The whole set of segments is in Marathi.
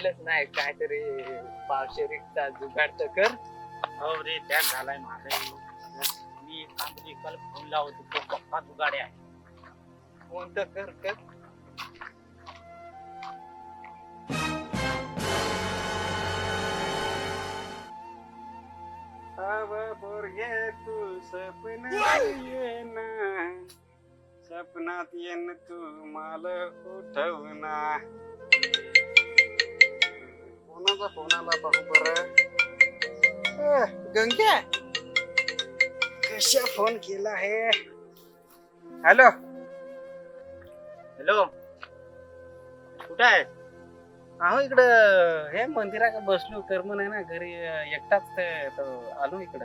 येलच नाही काहीतरी पावशेरीचा जुगाड तर कर. हो रे त्यात झालाय माझं मी चांगली कल फोन लावतो तो पप्पा तू गाडी आहे. फोन तर कर कर. अब पोरगे तू सपन येना सपनात येन तू माल उठवना कोणाचा फोन आला पाहू बर. गंग्या कशा फोन केला आहे हॅलो हॅलो कुठं आहे? अहो इकडं हे मंदिरात बसलो करमन आहे ना घरी एकटाच आलो इकडं.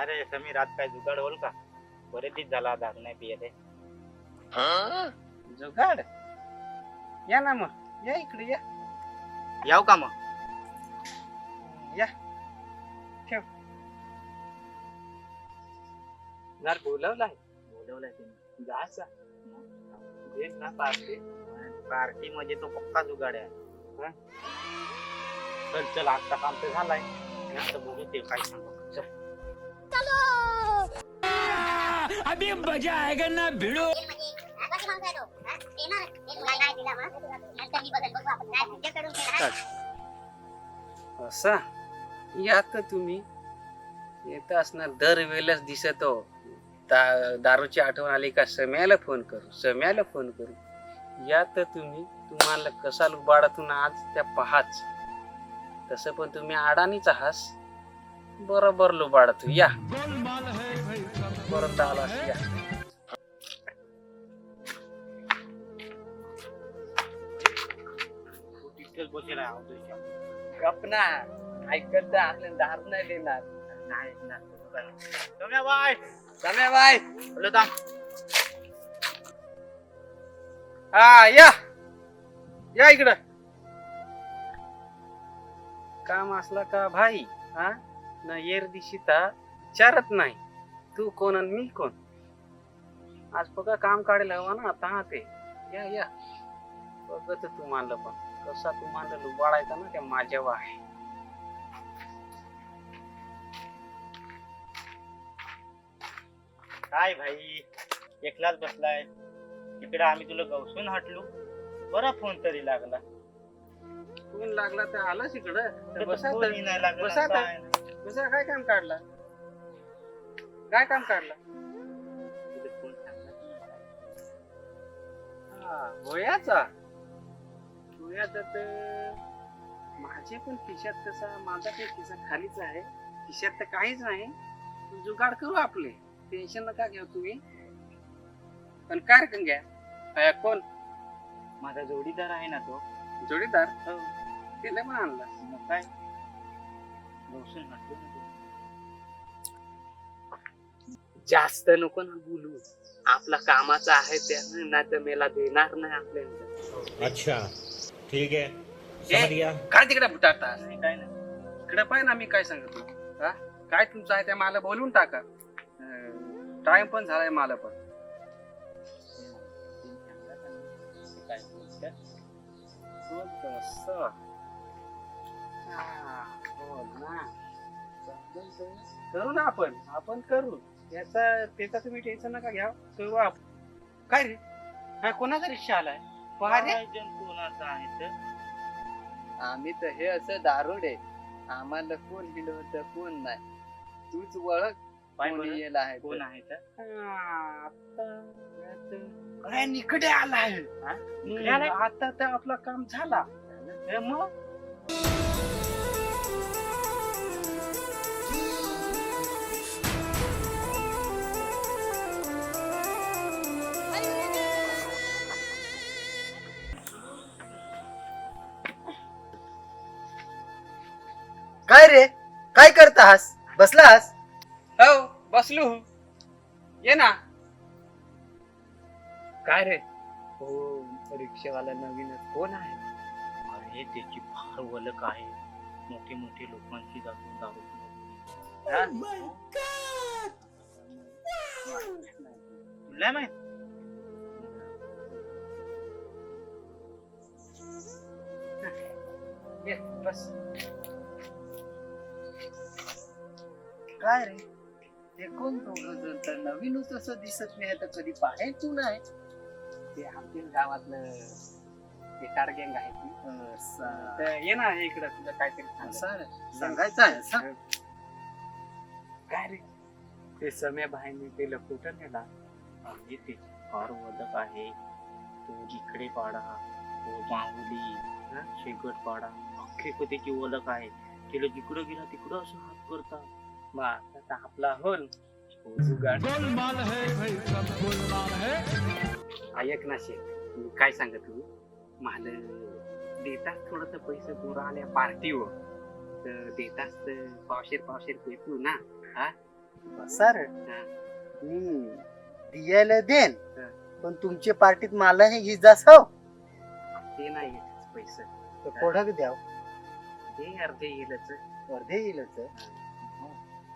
अरे समीर आज काय जुगाड होल का? बरेच दिवस झाला दारू नाही पियले जुगाड? या ना मग या इकडे या. याव का मग या जर बोलवलाय बोलवलंय तिने जायचा घेत ना पार्टी पार्टी म्हणजे तो पक्का जुगाड आहे हं? चल चल आजचा काम तर झालाय नंतर बघू ते काय सांगू चल असा? यात तुम्ही येत असणार दरवेळेस दिसतो हो. दा- दारूची आठवण आली का? सम्याला फोन करू सम्याला फोन करू. यात तुम्ही तुम्हाला कसा लुबाडातून आज त्या पहाच. तसं पण तुम्ही अडाणीच आहास. बरोबर लुबाडतो या. परत आलास या. तू तिथेच बसेल आहे आवतोय गपना ऐकत आपल्याला दारू नाही देणार. नाही ना बाय समय बाय बोलो थांब हा या. या इकडं. काम असला का भाई हा? न येर दिशिता चारत नाही. तू कोण आणि मी कोण? आज बघा काम काढेल हवा ना आता ते. या या. बघत तुम्हाला पण. कसा तुम्हाला लुबाडायचा ना त्या माझ्या आहे काय भाई एकलाच बसलाय इकडे आम्ही तुला गवसून हटलो बरा फोन तरी लागला फोन लागला तर आलाच इकडं तर बसा तर. नाही लागला बसा. काय नाही. बसा काय काम काढला काय काम काढला तुझे फोन लागला. हा, तर माझे पण खिशात तसा माझा काही खिसा खालीच आहे. खिशात तर काहीच नाही. जुगाड करू आपले. टेन्शन नका घेऊ तुम्ही. पण काय रे घ्या अया, कोण? माझा जोडीदार आहे ना तो. जोडीदार? हो. तिला पण आणला. मग काय? ना तो. जास्त नको ना बोलू. आपला कामाचा आहे त्यानं नाही तर मेला देणार नाही आपल्याला. अच्छा. ठीक है गया काय तिकडे नाही काय नाही. इकडे पाय ना मी काय सांगतो. हा? काय तुमचं आहे त्या मला बोलून टाका. टाइम पण झालाय मला पण. करू ना आपण. आपण करू. त्याचा त्याचा तुम्ही टेन्शन नका घ्या. करू आप- काय रे? हा कोणाचा रिक्षा आलाय? कोणाचं आहे तर? आम्ही तर हे असं दारुडे आम्हाला कोण हिलवत कोण नाही. तूच ओळख. पाय कोण बरं, येला आहे कोण. आहे तर? हा, काय निकडे आलाय हा? इकडे आलाय? हम्म, आता तर आपलं काम झाला. हे मग? काय रे? काय करत आहास बसलास हो बसलू ये ना. काय रे? हो रिक्षावाला नवीन कोण आहे? अरे त्याची फार वलक आहे. मोठे मोठे लोकांची जातून जाऊ तुला माहीत? ये, बस. काय रे ते कोण जण तर नवीनच असं दिसत नाही तर कधी पाहाय तू नाही. ते आमच्या गावातलं ते टारगँग आहे ती. तर ये ना इकडं तुझं काहीतरी सांग. सांगायचं आहे सांग काय रे? ते समय भाईने ते कुठं नेला आणि ते फार वदक आहे. तो जिकडे पाडा तो माहुली शेगट पाडा. अख्खे त्याची ओळख आहे. तिला जिकडं गेला तिकडं असं हात करतात. आता आपला होल जुगाड. ऐक ना शेख मी काय सांगत तू मला देतास थोडस पैसे दूर आल्या पार्टीवर. तर देतास तर पावशेर पावशेर पेटू ना सर हा. मी दियाला देन हा. पण तुमच्या पार्टीत मला हे इजास हो. ते नाही पैसे. तर कोणाक द्याव. ते अर्धे येईलच अर्धे येईलच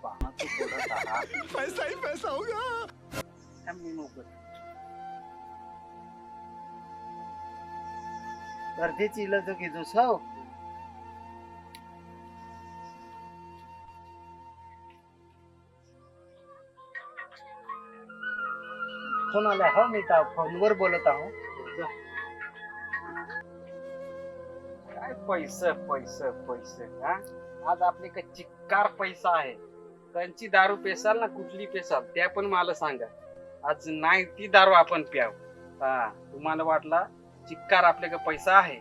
पाहतो कोणाक आहा. थांब मी मोकळं. अर्धेच येईल तर घेतोस हो फोन आला हो मी त्या फोनवर बोलत आहो काय पैसे पैसे पैसे हा? आज आपले का चिक्कार पैसा आहे कंची दारू पेसाल ना कुठली पेसाल त्या पण मला सांगा. आज नाही ती दारू आपण प्याव. हा तुम्हाला वाटला चिक्कार आपले का पैसा आहे?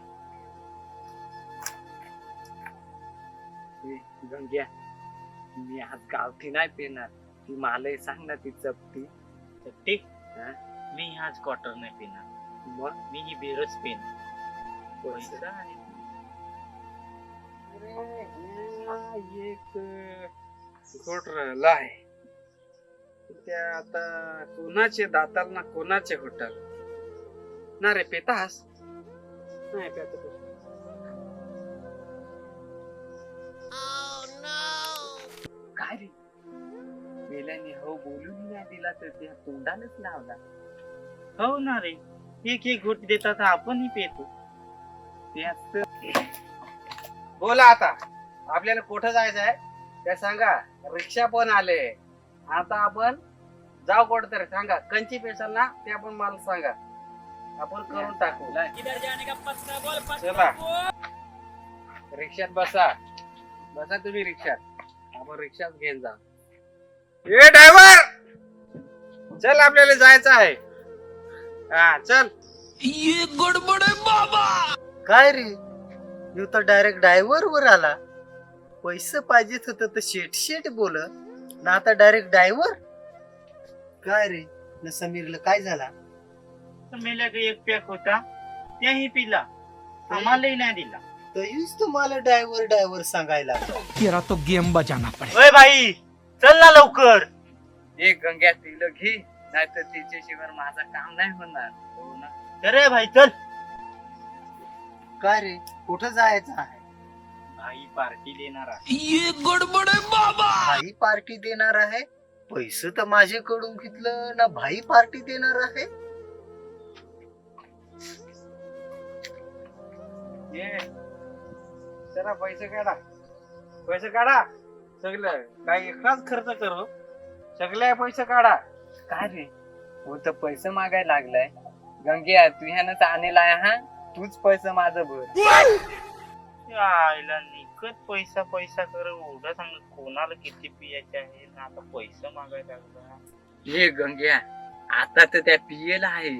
मी आज गावठी नाही पेणार. ती मला सांग ना ती चपटी. हा? मी आज क्वार्टर नाही पिणार. मग? मी ही बेरच पेन पैसे पैसा आहे. अरे, हा एक गोट राहिला आहे. त्या आता कोणाचे दाताल ना कोणाचे होटल ना रे पेतास. नाही पेत काय रे? मेल्याने हो बोलून नाही दिला तर त्या तोंडालाच लावला. हो ना रे. एक एक घोट देतात आपणही पेतो. त्याच बोला आता. आपल्याला कुठं जायचं आहे त्या सांगा. रिक्षा पण आले. आता आपण जाऊ कुठं तरी सांगा कंची पेशाल ना ते आपण मला सांगा. आपण करून टाकू. चला. रिक्षात बसा. बसा तुम्ही रिक्षात. आपण रिक्षात घेऊन जा. ए ड्रायव्हर चल आपल्याला जायचं आहे. हा चल. काय रे? यू तर डायरेक्ट ड्रायव्हर वर आला. पैसे पाहिजेत होत तर शेट शेट बोल. ना आता डायरेक्ट ड्रायव्हर काय रे? न समीरला काय झाला? तर मेल्याकडे एक पॅक होता त्याही पिला. आम्हालाही नाही दिला. तर यूच तुम्हाला ड्रायव्हर ड्रायव्हर सांगायला. तेरा तो गेम बजाना पड़ेगा ओय भाई चल ना लवकर. एक गंग्या तिला घे नाहीतर तिच्याशिवाय माझं काम नाही होणार. हो ना? अरे भाई चल. काय रे? कुठं जायचं आहे? भाई पार्टी देणार आहे. ये गड़बड़ है बाबा! भाई पार्टी देणार आहे? पैसे तर माझ्याकडून घेतलं ना भाई पार्टी देणार आहे? ये चला पैसे काढा. पैसे काढा. सगळं काय एकटाच खर्च करू? सगळे पैसे काढा. काय रे? हो तर पैसे मागायला लागलाय. गंग्या तू ह्यानंच आणला हा? तूच पैसे माझं भर. त्या आईला निकत पैसा पैसा कर एवढं सांग कोणाला किती पियाचे आहे? ना आता पैसा मागायला लागला. हे गंग्या आता तर त्या पियेला आहे.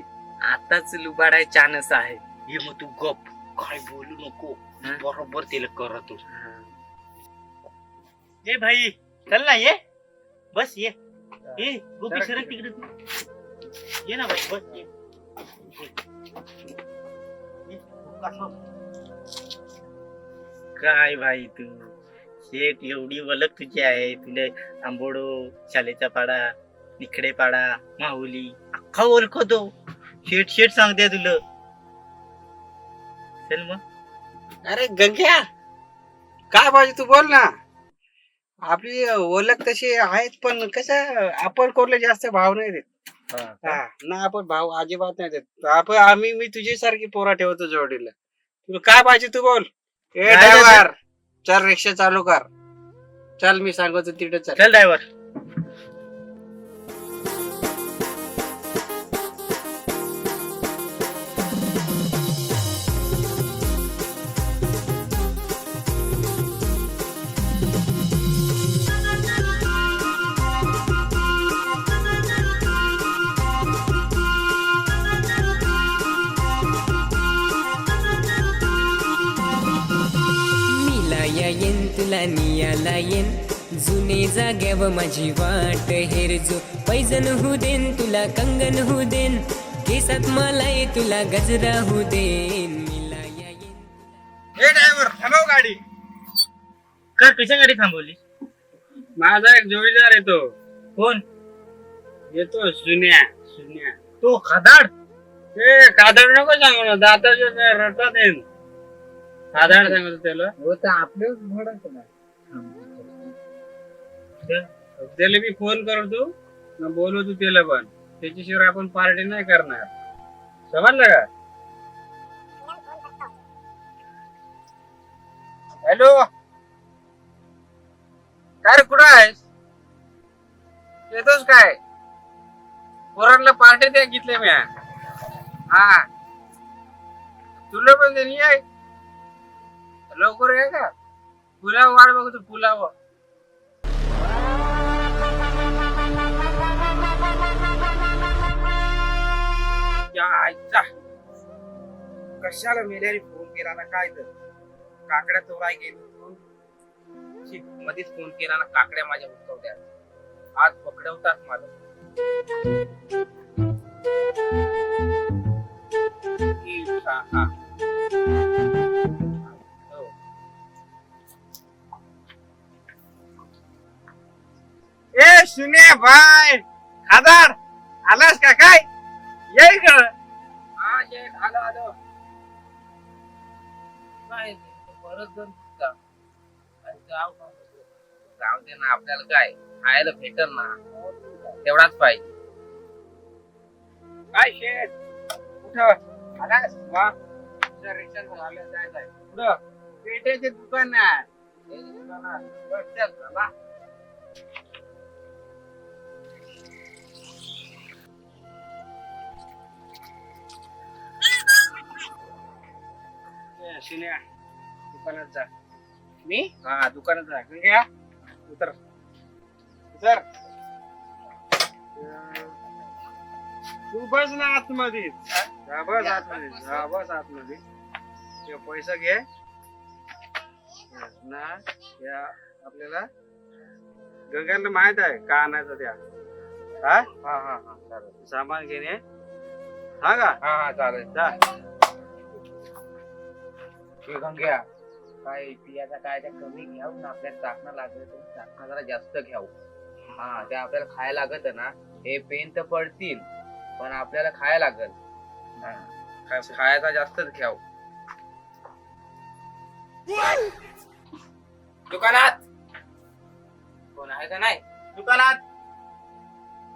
आताच लुबाडाय चानस आहे. हे मग तू गप. काय बोलू नको. हा? बरोबर तिला करतो. ए भाई चल ना ये. बस ये. ए गोपी सरक तिकडे. तू. ये ना भाई बस ये. ये, कसं? काय भाई तू? शेट एवढी ओळख तुझी आहे. तुला आंबोडो शालेचा पाडा निकडे पाडा माहुली अख्खा ओळखतो. शेट शेट सांगते तुला. चल मग. अरे गंग्या काय पाहिजे तू बोल ना. आपली ओळख तशी आहेत पण कसं आपण कोणला जास्त भाव नाही देत. हा, ना आपण भाव अजिबात नाही देत. आपण आम्ही मी तुझी सारखी पोरा ठेवतो जोडीला. तुला काय पाहिजे तू बोल. ए ड्रायव्हर चल रिक्षा चालू कर. चल मी सांगतो तिथे चल. चल ड्रायव्हर तुला नियाला येईन जुने जाग्याव माझी वाट हेरजो. पैजन होऊ देन तुला कंगन होऊ देन. केसात मलाई तुला गजरा होऊ देन. मीला येईन ए ड्रायव्हर थांबव गाडी. का कशा गाडी थांबवली? माझा एक जोडीदार येतो. कोण? येतो सुन्या सुन्या. तो खादाड? ए कादळ नको सांगू ना दाताच्या रटात येईन कादळ सांगतो त्याला. हो ना त्याला मी फोन करतो. ना बोलवतो त्याला पण. त्याच्याशिवाय आपण पार्टी नाही करणार. समजलं का? हॅलो काय रे कुठं आहेस? येतोस काय? पोरांना पार्टी द्या घेतले मी हा. तुला पण देणी आहे? लवकर ये का? पुलाव वाट बघतो पुलाव. या कशाला मेल्याने फोन केला ना काय तर? काकड्या चोराय गेली मध्येच फोन केला ना काकड्या माझ्या उठवत्या आज पकडवतात मला. हा, हा. ए सुने भाई खादार आलास का काय? ये इकडं. हा शेठ आलो आलो. काय परत जण जाऊ दे ना आपल्याला काय? खायला भेटल ना. तेवढाच पाहिजे. काय शेठ कुठं? आलास? वा. रिक्षात झालं जायचंय कुठं? पेट्याचे दुकान आहे. दुकानात. चल, चला. शिन्या दुकानात जा. मी? हा दुकानात जा. घ्या उतर. उतर. तू बस ना आतमध्ये हा, बस आतमध्ये हा बस. आतमध्ये ते पैसा घे. ना या आपल्याला गंगाला माहीत आहे का आणायचं त्या हा? हा हा हा. चालेल. सामान घेणे. हा का? हा हा चालेल. जा. गंग्या काय पियाचा काय त्या कमी घ्याव ना आपल्याला चाकणं लागत चाकणं जरा जास्त घ्याव. हा त्या आपल्याला खायला लागत ना हे पेन तर पडतील पण आपल्याला खायला लागल. हा, खा- खायचा जास्तच घ्याव. दुकानात! कोण आहे का नाही? दुकानात!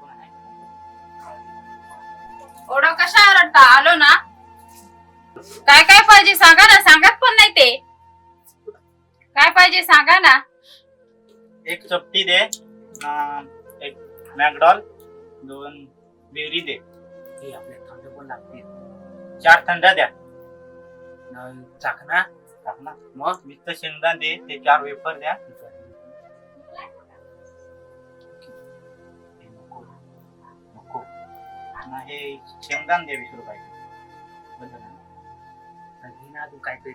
कोण आहे ओढा कशा रडता आलो ना. काय काय पाहिजे सांगा ना सांगत पण नाही ते. काय पाहिजे सांगा ना. एक चपटी दे अं, एक मॅकडॉल दोन बेरी दे. हे आपल्या थंड पण चार थंडा द्या. नाही, चाकणा. टाक ना मग? नुसतं शेंगदाण दे ते चार वेफर द्या. हे नको. नको. ना हे शेंगदाण दे वीस रुपयाचे. बंद झालं. घे ना तू काहीतरी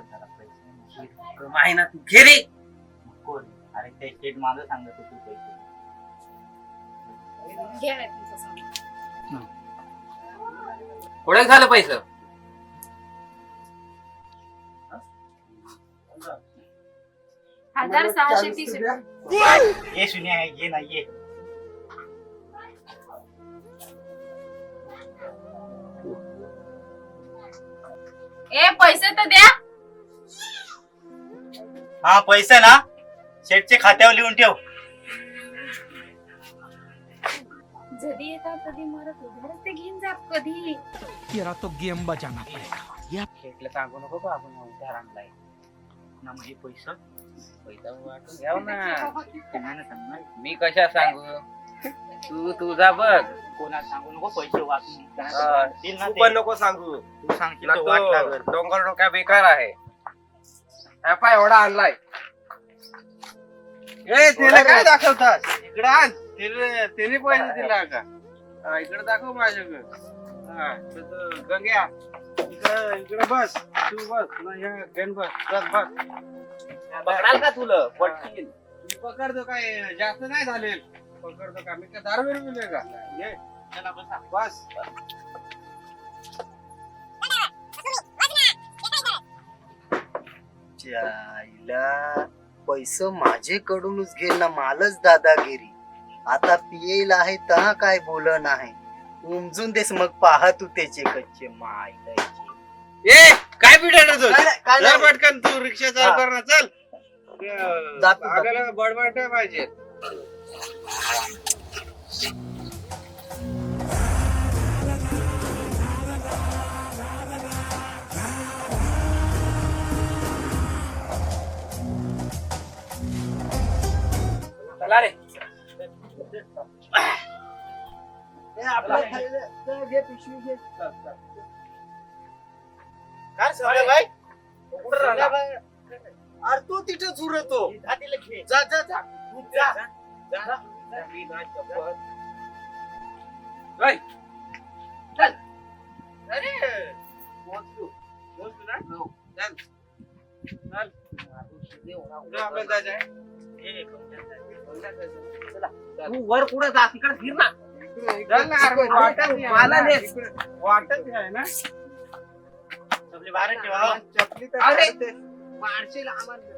झाला पैसे. ना तू. घे रे. रे. अरे ते शेट माझं सांगत होतो पैसे झालं पैसे? हजार सहाशे तीस रुपये. ये शून्य आहे ये ना ये. ए पैसे तर द्या. हा पैसे ना. शेटचे खात्यावर लिहून ठेव. जधी येतात कधी मरत उधारच ते घेऊन जा कधी. तेरा तो गेम बजाना पड़ेगा. शेटला सांगू नको का आपण उधार आणलाय? ना मग हे पैसा? पैसा वाटून घ्याव ना. त्यांना सांगणार? मी कशा सांगू? तू तुझा बघ. कोणाला सांगू नको पैसे वाचून हा, देईल ना तू ते. पण नको सांगू. तू सांगशील तुला तर वाट तो लागल. डोंगर डोक्या बेकार आहे. पाय एवढा आणलाय. ए त्याला काय दाखवतात? इकडे आण. त्याने पैसे दिला का हा, इकडे दाखव माझ्याकडे. हा गंग्या इकडे इकडे बस. तू बस. ना ह्या बस. बस बस. पकडाल का तुला? पटकीन. तू पकडतो काय जास्त नाही झाले पकडतो का? मी का दारू बिरू पिलोय का? ये. चला बसा. बस. आईला पैसे माझेकडूनच घेईल ना मालच दादागिरी आता पियेल आहे तर काय बोल नाही उमजून देस मग पाहा तू त्याचे कच्चे माय ए काय पिटायला तू? काय. पटकन तू रिक्षा चालू. कर ना चल. जातो, बडबड पाहिजे. चला रे. काय सगळं बाई? कुठं राहिला? अरे तो तिथे झुरतो जा जा. जा. तू वर पुढे जा तिकडे फिर ना मला नेस. वाटत आहे ना आपली बाहेर ठेवा. चपली तर अरे. मारशील आम्हाला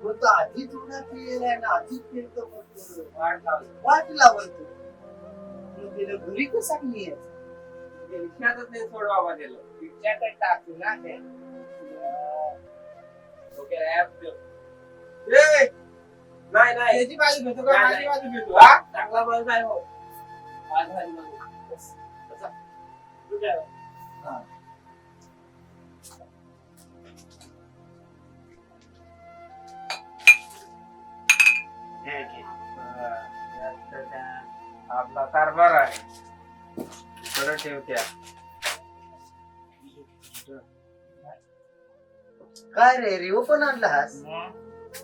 अवघडच्या ग आली. अरे बाबा, काही एवढा पिये नाही. माझं मी चालत नाही. ऐकून घेतलं. काय रे तो आधीच उन्हा पिलेला ना आधीच फक्त. वाट लावतो मग तिला घरी कसा नाही रिक्षातच नाही. सोड बाबा त्याला रिक्षातच टाकू ना ते! नाही. नाही बाजू घेतो. का माझी बाजू घेतो हा. चांगला बाजू नाही हो. माझी आपला कारभार आहे. इकडं ठेवत्या काय रे रिओ पण आणला हास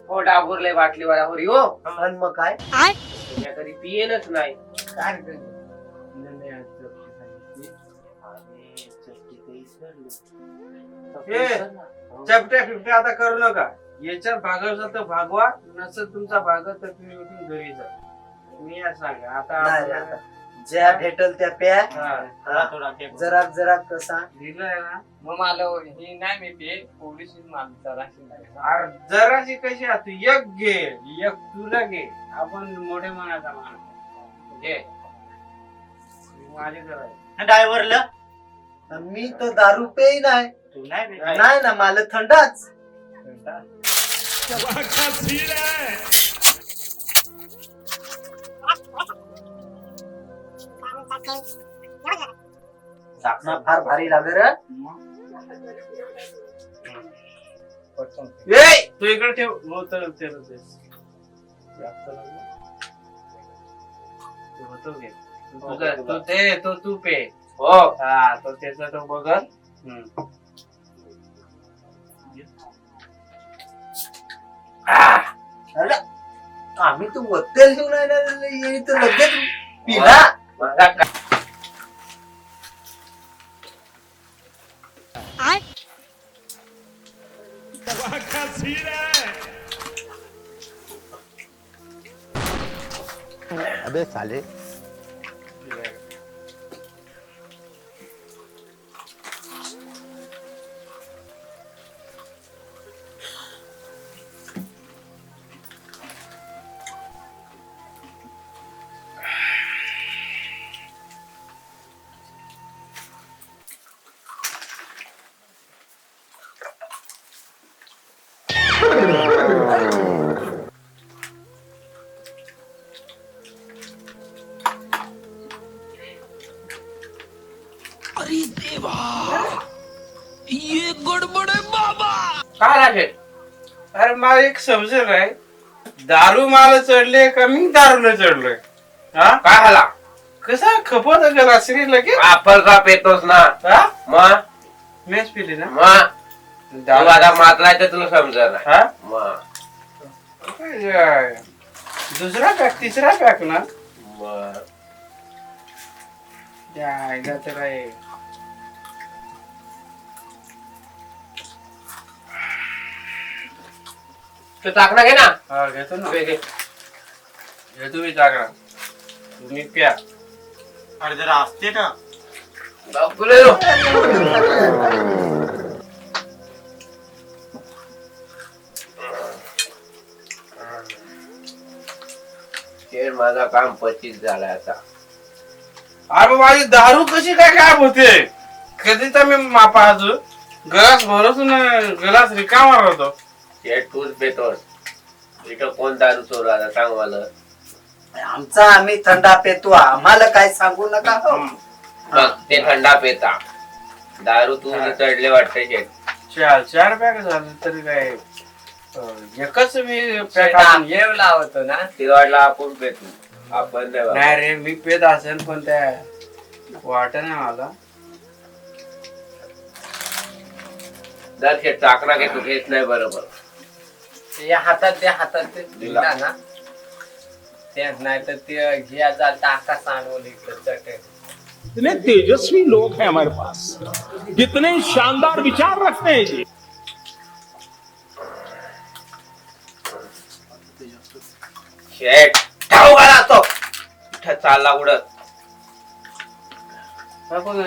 हो डाबुरले बाटली वाला हो रे हो. आणि मग काय? तुझ्या कधी पियेनच नाही. काय रे? अरे, चटणी ते विसरलो. ए, चपट्या फिपट्या आता करू नका. याच्यात भागवचा तर भागवा. नसत तुमचा भागत तर तुम्ही उठून घरी जा. मी या सांगा आता नाही रे, आपल्याला- आता ज्या भेटल त्या प्या. हा, थोडा. जरा जरा कसा दिलंय ना? मग मला ही नाही मी पे पोलीस माणसा अरे जराशी कशी आहे तू? एक घे एक तुला घे. आपण मोठे मनाचा माणूस घे. माझे जरा ड्रायव्हरला मी तर दारू पेई नाही. तू नाही बे. नाही. नाही ना मला थंडाच. चाकणा फार भारी लागेल रे. ए! तू इकडे ठेव. हो तर ते तर ते. तू तू तू ते पे. हो. हा तो त्याचा तो! अरे, आम्ही तू वत्तेल घेऊन तर लगेच. पिला. बघा का- मला एक समजेल आहे दारू मला चढले का मी दारूला चढलोय? हा? काय झाला? कसा खपत गेला श्री लगेच? आपण का पेतोस ना? हा? मग मेच पिली ना? मग दारू आता मातलाय तर तुला समजणार हा? मग काय आहे? दुसरा पॅक तिसरा पॅक ना? मग त्या आईला तर आहे. तू टाकणार घे ना हा घेतो ना घे, घे. हे तुम्ही जागा तुम्ही प्या अरे जरा असते ना दाखवले रो. शेर माझा काम पच्चीस झालाय आता अरे माझी दारू कशी काय काय होते कधी तर मी मापा अजून गलास भरत ना गलास रिकामा राहतो शेर तूच पेतोस. इथं कोण दारू चोर आता सांग मला. आमचा आम्ही थंडा पेतो आम्हाला काय सांगू नका हो. बघ ते थंडा पेता. दारू तू चढले वाटते शेट चार चार पॅक झाले तरी काय अं, एकच मी पॅक आणून- येव लावतो ना. ते वाटला आपण पेतो. आपण नाही बाबा. नाही रे मी पेत असेल पण त्या वाटत नाही मला. जर शेट चाकणा घेतो घेत नाही बरोबर. या हातात त्या हातात ते दिला. दिला ना ते नाही तर ते घ्या जाल तर आकाश आणवलं इकडं इतने तेजस्वी लोग हैं हमारे पास। कितने शानदार विचार रखते हैं जी। शेट ठाऊ घाला तो. इथं चालला उडत. आपण.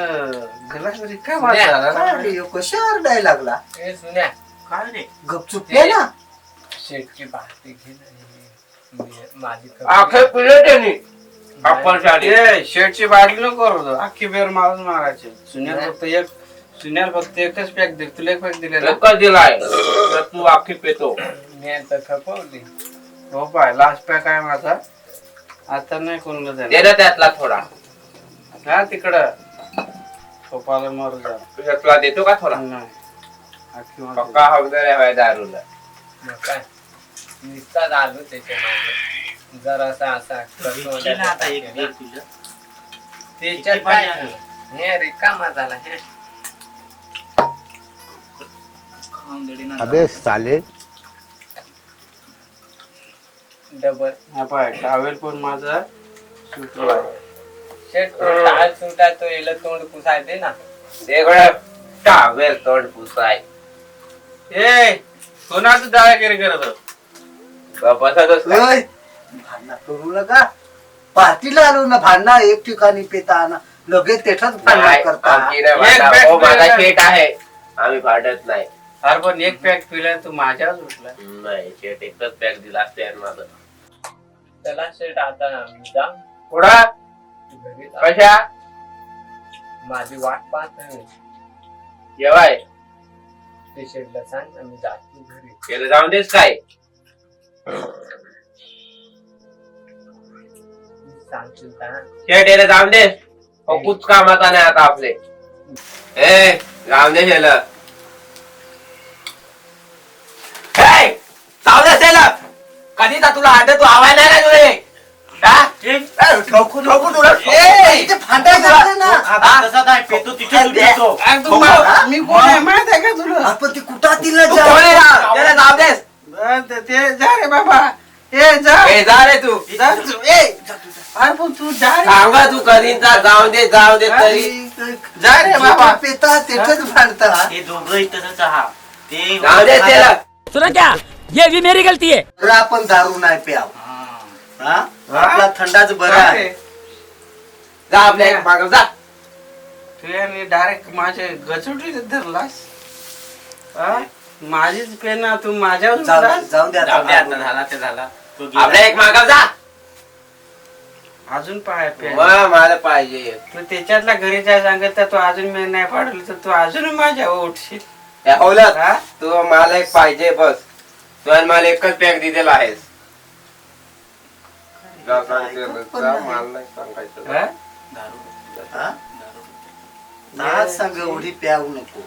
अरे, ह्यो कशा आरडाय लागला? सुन्या. काय रे? गपचूप ना. शेटची भाकरी हे. माझी आखे पिले त्यांनी? आपण ए शर्टची बाटली नको करू अख्खी बेर मारून मारायचे. सुन्याल फक्त एक सुन्याल फक्त एकच पॅक दे. तुला एक पॅक दिले एकच दिलाय. तर तू आखी पेतो. मी आता खपवली हो पाय लास्ट पॅक आहे माझा. आता नाही कोणाला दे देणार. ना त्यातला थोडा. हा तिकडं. सोपाला मर जा. तुला देतो का थोडा? नाही. अख्खी मारून पक्का हवदार आहे दारूला. मग काय? नुसताच आलो त्याच्यामागे जरा असा असा करतो आता एक त्याच्यात किती काय? हे रिकामा झाला. हे. अबे डबल. हा पाय टावेल पण माझा सुटला शेट टाळ सुटा तो याला तोंड पुसाय दे ना. वेगळं टावेल तोंड पुसाय. ए कोणाचं दाळगिरी करत बसतच नाही. ओय, भांडणं करू नका. पार्टीला आलो ना भांडणं एक ठिकाणी पेता ना लगेच तेथच भांडण नाही, करता. आमची नाही एक भांडण. बॅग माझा दिलेला. शेट आहे. आम्ही भांडत नाही. अरे पण एक पॅक पिला तू माझ्यावर सुटला नाही शेट एकच पॅक दिला असते यार माझं. चला शेट आता जा. पुढं? घरी जा. कशा? माझी वाट पाहत आहे. जेवाय ते शेटला सांग ना मी जातो घरी. केलं जाऊन देस काय? सांगशील का जाऊन कामाचा नाही आता आपले. ए जाऊन दे शेला दे कधी तर तुला आठ तू आवाय नाही ना तुले हा? ठोकू ठोकू तुला मा- कोण आहे माहीत आहे का तुला? आपण ती कुठातील ना तू कोण आहे ना? त्याला जाऊ देस अरे ते- ते जा रे बाबा. ए जा. ए, जा रे तू. जा तू. ए अरे पण तू जा रे. सांगा तू कधी जाऊ दे जाऊ दे तरी. जा रे बाबा. पेता तेथच भांडता हे दोघं तसंच हा ते जाऊ दे त्याला. सुना क्या? ये भी मेरी गलती है. आपण दारू नाही प्याव. हा. आपला थंडाच बरा आहे. जा आपल्या एक मागं जा. तू याने डायरेक्ट माझे गचुटी धरलास. हा? माझीच पेन ना तू माझ्यावर जाऊ द्या जाऊ दे आता. आता झाला ते झाला. तो गेला. आपल्या एक मागं जा. अजून पाय पेन. मला पाहिजे. तू त्याच्यातला घरी काय सांगत तर तू अजून मी नाही पाडलं तर तू अजून माझ्या उठशील. या हौलत हा? तू मला एक पाहिजे बस. तू आणि मला एकच पॅक दिलेला आहेस. जा सांगते, जा, मला नाही सांगायचं. हा? दारू. हा? दारू सांग एवढी प्याऊ नको.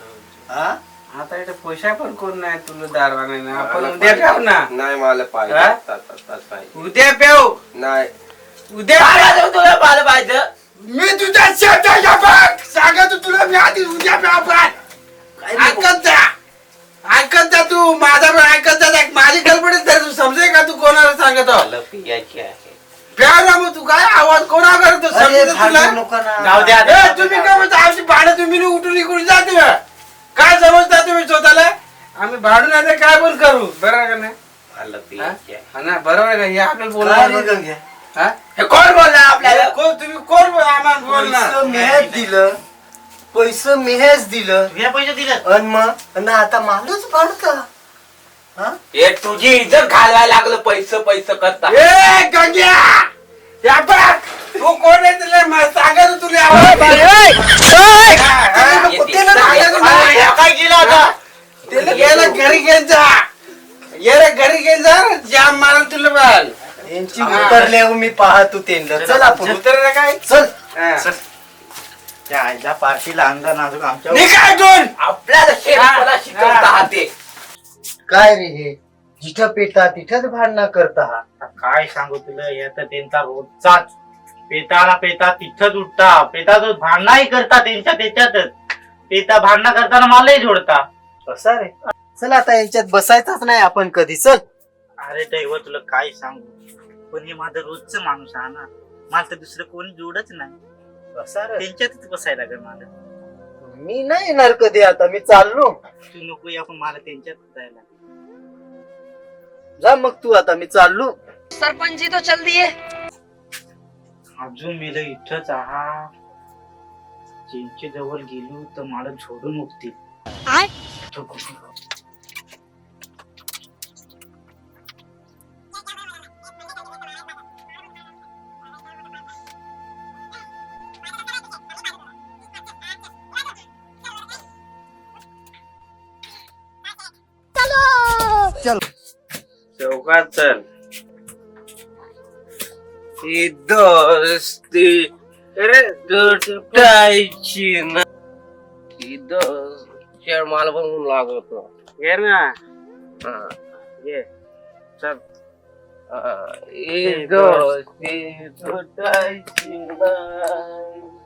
हा? आता इथे पैसा पण कोण नाही तुला दारवा नाही ना आपण उद्या प्याव ना. नाही मला पाहिजे. हा? आता- आता- आता पाहिजे. उद्या प्याव नाही. उद्या तुला पाहिलं पाहिजे. मी तुझ्या शेताच्या बघ. सांगत तुला मी आधी उद्या प्याव पण ऐकत जा. ऐकत जा तू. माझा पण ऐकत जा. माझी गडबडीत तर तू समजे का तू कोणाला सांगतो? मला पियाची आहे. प्याव ना मग तू. काय आवाज कोणा करतो? अरे समजतं तुला? जाऊ द्या ए, तुम्ही काय म्हणता? आमची भाडं तुम्ही उठून इकडून जाते? काय समजता तुम्ही स्वतःला? आम्ही भाडून नाही काय पण करू. बरोबर का नाही? मला हा? ना बरोबर आहे का? हे आपल्याला? हा? हे कोण बोलला आपल्याला? कोण तुम्ही कोण बोल- आम्हाला पैसे बोलणार मेहेच दिलं. पैसे मेहेच दिलं. तुझ्या पैसे दिले अन मग? अन आता मालच पाडता हा? हे तुझी इज्जत घालवायला लागलं पैसे पैसे करता. ए गंग्या! तू कोण आहे तुला मा- सांगायचं तुला. काय केलं आता? त्याला गेला घरी घेऊन जा. ये घरी घेऊन जा. जाम मारल तुला बाल. यांची उतरल्यावर मी पाहतो त्यांना. चल आपण उतर काय? चल. त्या आईला पार्टीला अंगण अजून आमच्या आपल्याला शिकवता ते काय रे हे? जिथं पेटा तिथंच भांडणं करता. हा काय सांगू तुला याचा त्यांचा रोजचाच. पेताला पेता तिथंच उठता. पेता तो भांडणाही करता त्यांच्या त्याच्यातच. पेता भांडणं करताना मलाही जोडता. कसा रे? चल आता यांच्यात बसायचंच नाही आपण कधी. चल. अरे दैव तुला काय सांगू? पण हे माझं रोजचं माणूस आहे ना? मला तर दुसरं कोणी जोडच नाही. कसा रे? त्यांच्यातच बसायला लागेल मला. मी नाही येणार कधी आता. मी चाललो. तू नको आपण मला त्यांच्यातच जायला जा मग तू आता मी चाललो. सरपंच जी तो चल दिए अजून मी लय इथंच आहा. त्यांच्या जवळ गेलो तर मला झोडून उठतील. चौकात चल ही दोस्ती रे तुटायची ना ही दोस्त शेअर मला पण लागतो ये ना. हा. ये. चल. ही दोस्ती तुटायची नाही